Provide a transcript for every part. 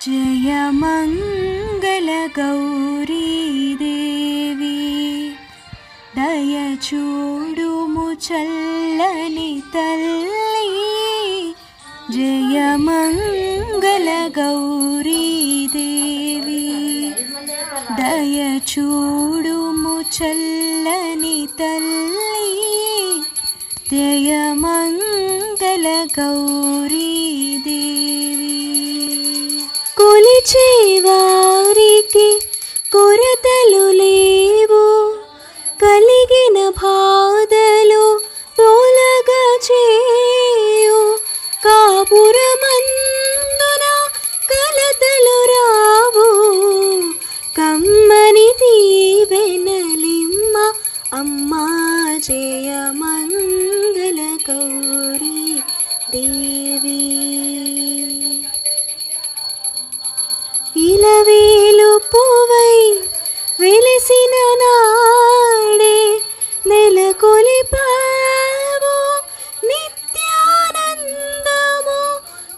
జయ మంగళ గౌరీ దేవి దయ చూడుము చల్లని తల్లి జయ మంగళ గౌరీ దేవి దయ చూడుము చల్లని తల్లి జయ కొలిచే కొరతలు లేవు. కలిగిన బాధలు తోలగా చేయు. కాపురమందున కలతలు రావు. కమ్మని దీవెనలిమ్మ అమ్మా జయ మంగళ గౌరీ దేవి. వెలిసిన నాడే నెలకొలిపావు నిత్యానందము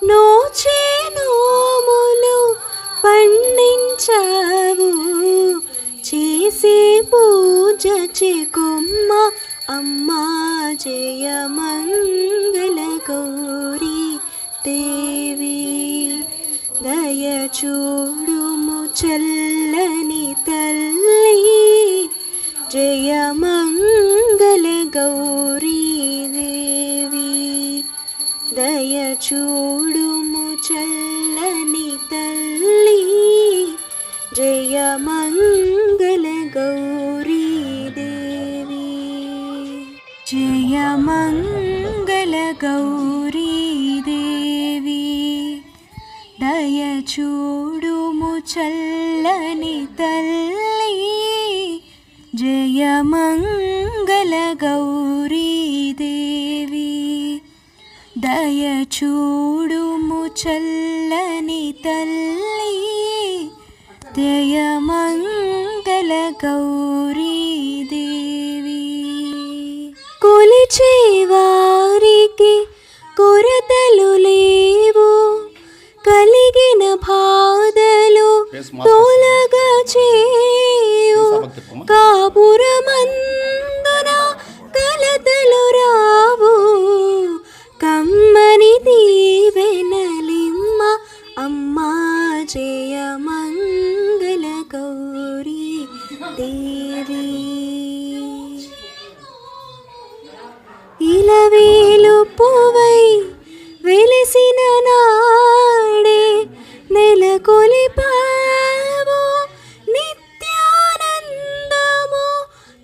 నోచే నోములు పండించావు. చేసే పూజ చెకుమ్మ అమ్మా జయ మంగళ గౌరీ దేవి. దయ చూడుము చల్లని జయ మంగళ గౌరీ దేవి దయ చూడుము చల్లని తల్లి జయ మంగళ గౌరీ దేవి జయ మంగళ గౌరీ దేవి దయ చూడుము చల్లని తల్లి జయ మంగళ గౌరీ చల్లని తల్లి దయ మంగళ కొలిచే వారికి కొరతలు లేవు కలిగిన బాధలు ఇలవేలు పువ్వై వెలిసిన నాడే నెలకొలిపావు నిత్యానందము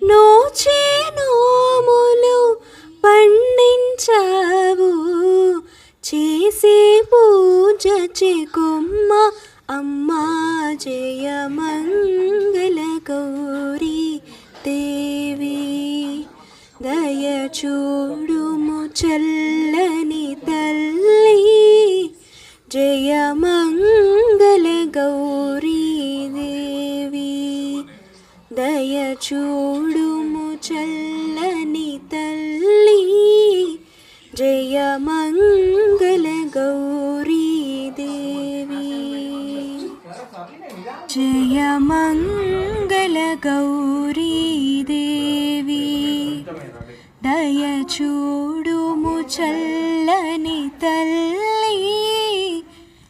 నోచే నోములు పండించావు. చేసే పూజ చెకుమ్మ అమ్మా జయ మంగళ గౌరీ దేవి. దయ చూడు చల్లని తల్లి జయ మంగళ గౌరీ దేవి దయ చూడుము చల్లని తల్లి జయ మంగళ గౌరీ దేవి చల్లని తల్లి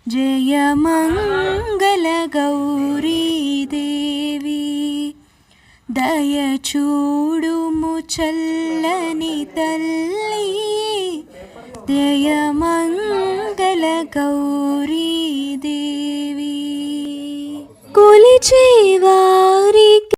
జయమంగళ గౌరీదేవి. దయచూడుము చల్లని తల్లి దయమంగళ గౌరీదేవి. కొలిచేవారి